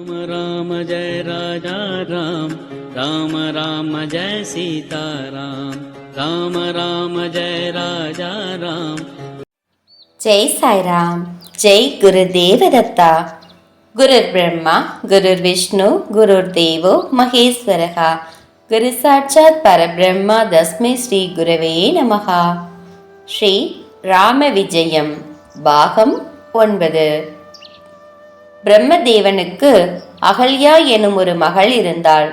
राम राम जय राजा राम राम राम जय सीता राम राम राम जय राजा राम ஜெய் சாய்ராம் ஜெய் குரு தேவதத்தா குருர் பிரம்மா குருர் விஷ்ணு குருர் தேவோ மகேஸ்வரகா குரு சாட்சாத் பரபிரம்மா தஸ்மை ஸ்ரீ குருவே நமகா ஸ்ரீ ராம விஜயம் பாகம் ஒன்பது பிரம்மதேவனுக்கு அகல்யா எனும் ஒரு மகள் இருந்தாள்.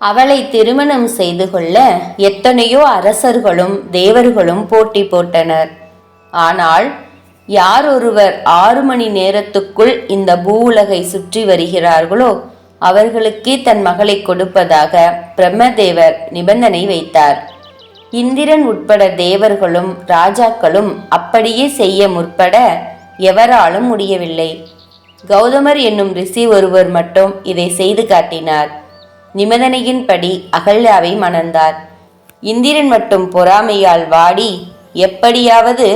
அவளை திருமணம் செய்து கொள்ள எத்தனையோ அரசர்களும் தேவர்களும் போட்டி போட்டனர். ஆனால் யார் ஒருவர் ஆறு மணி நேரத்துக்குள் இந்த பூவுலகை சுற்றி வருகிறார்களோ அவர்களுக்கே தன் மகளை கொடுப்பதாக பிரம்மதேவர் நிபந்தனை வைத்தார். இந்திரன் உட்பட தேவர்களும் ராஜாக்களும் அப்படியே செய்ய முற்பட எவராலும் முடியவில்லை. கௌதமர் என்னும் ரிஷி ஒருவர் மட்டும் இதை செய்து காட்டினார். நிபந்தனையின்படி அகல்யாவை மணந்தார். இந்திரன் மட்டும் பொறாமையால் வாடி எப்படியாவது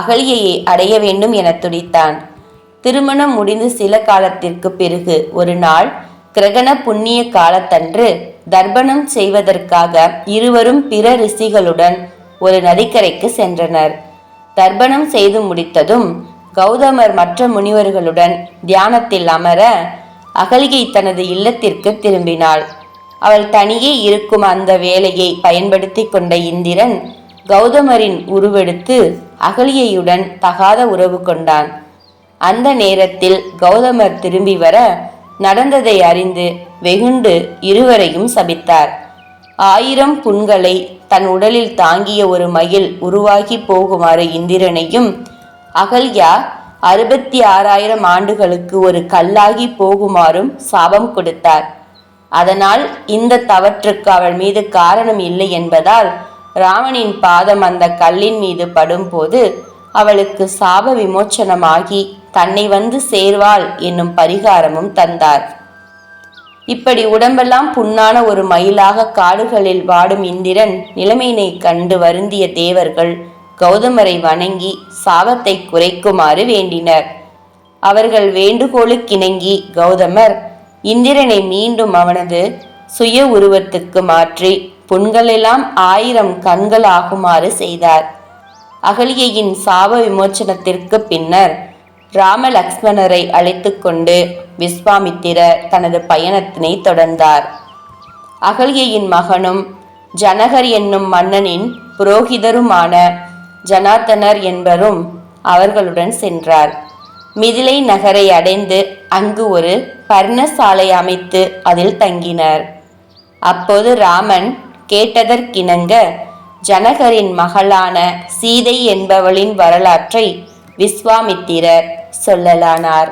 அகல்யையை அடைய வேண்டும் என துடித்தான். திருமணம் முடிந்து சில காலத்திற்கு பிறகு ஒரு நாள் கிரகண புண்ணிய காலத்தன்று தர்ப்பணம் செய்வதற்காக இருவரும் பிற ரிஷிகளுடன் ஒரு நதிக்கரைக்கு சென்றனர். தர்ப்பணம் செய்து முடித்ததும் கௌதமர் மற்ற முனிவர்களுடன் தியானத்தில் அமர அகலிகை தனது இல்லத்திற்கு திரும்பினாள். அவள் தனியே இருக்கும் அந்த வேலையை பயன்படுத்தி கொண்ட இந்திரன் கௌதமரின் உருவெடுத்து அகலியையுடன் தகாத உறவு கொண்டான். அந்த நேரத்தில் கௌதமர் திரும்பி வர நடந்ததை அறிந்து வெகுண்டு இருவரையும் சபித்தார். ஆயிரம் புண்களை தன் உடலில் தாங்கிய ஒரு மயில் உருவாகி போகுமாறு இந்திரனையும் அகல்யா அறுபத்தி ஆறாயிரம் ஆண்டுகளுக்கு ஒரு கல்லாகி போகுமாறும் சாபம் கொடுத்தார். அதனால் இந்த தவற்றுக்கு அவள் மீது காரணம் இல்லை என்பதால் ராமனின் பாதம் அந்த கல்லின் மீது படும்போது அவளுக்கு சாப விமோச்சனமாகி தன்னை வந்து சேர்வாள் என்னும் பரிகாரமும் தந்தார். இப்படி உடம்பெல்லாம் புண்ணான ஒரு மயிலாக காடுகளில் வாடும் இந்திரன் நிலைமையினை கண்டு வருந்திய தேவர்கள் கௌதமரை வணங்கி சாபத்தை குறைக்குமாறு வேண்டினர். அவர்கள் வேண்டுகோளுக்கிணங்கி கௌதமர் இந்திரனை மீண்டும் அவனது சுய உருவத்துக்கு மாற்றி புண்களெல்லாம் ஆயிரம் கண்கள் ஆகுமாறு செய்தார். அகலியையின் சாப விமோச்சனத்திற்கு பின்னர் ராம லக்ஷ்மணரை அழைத்து கொண்டு விஸ்வாமித்திரர் தனது பயணத்தினை தொடர்ந்தார். அகலிகையின் மகனும் ஜனகர் என்னும் மன்னனின் புரோகிதருமான ஜனார்த்தனர் என்பரும் அவர்களுடன் சென்றார். மிதிலை நகரை அடைந்து அங்கு ஒரு பர்ணசாலை அமைத்து அதில் தங்கினர். அப்போது ராமன் கேட்டதற்கிணங்க ஜனகரின் மகளான சீதை என்பவளின் வரலாற்றை விஸ்வாமித்திரர் சொல்லலானார்.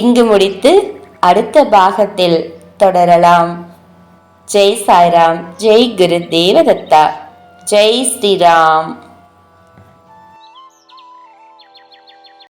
இங்கு முடித்து அடுத்த பாகத்தில் தொடரலாம். ஜெய் சாய்ராம் ஜெய் குரு தேவதத்தா ஜெய் ஸ்ரீராம்.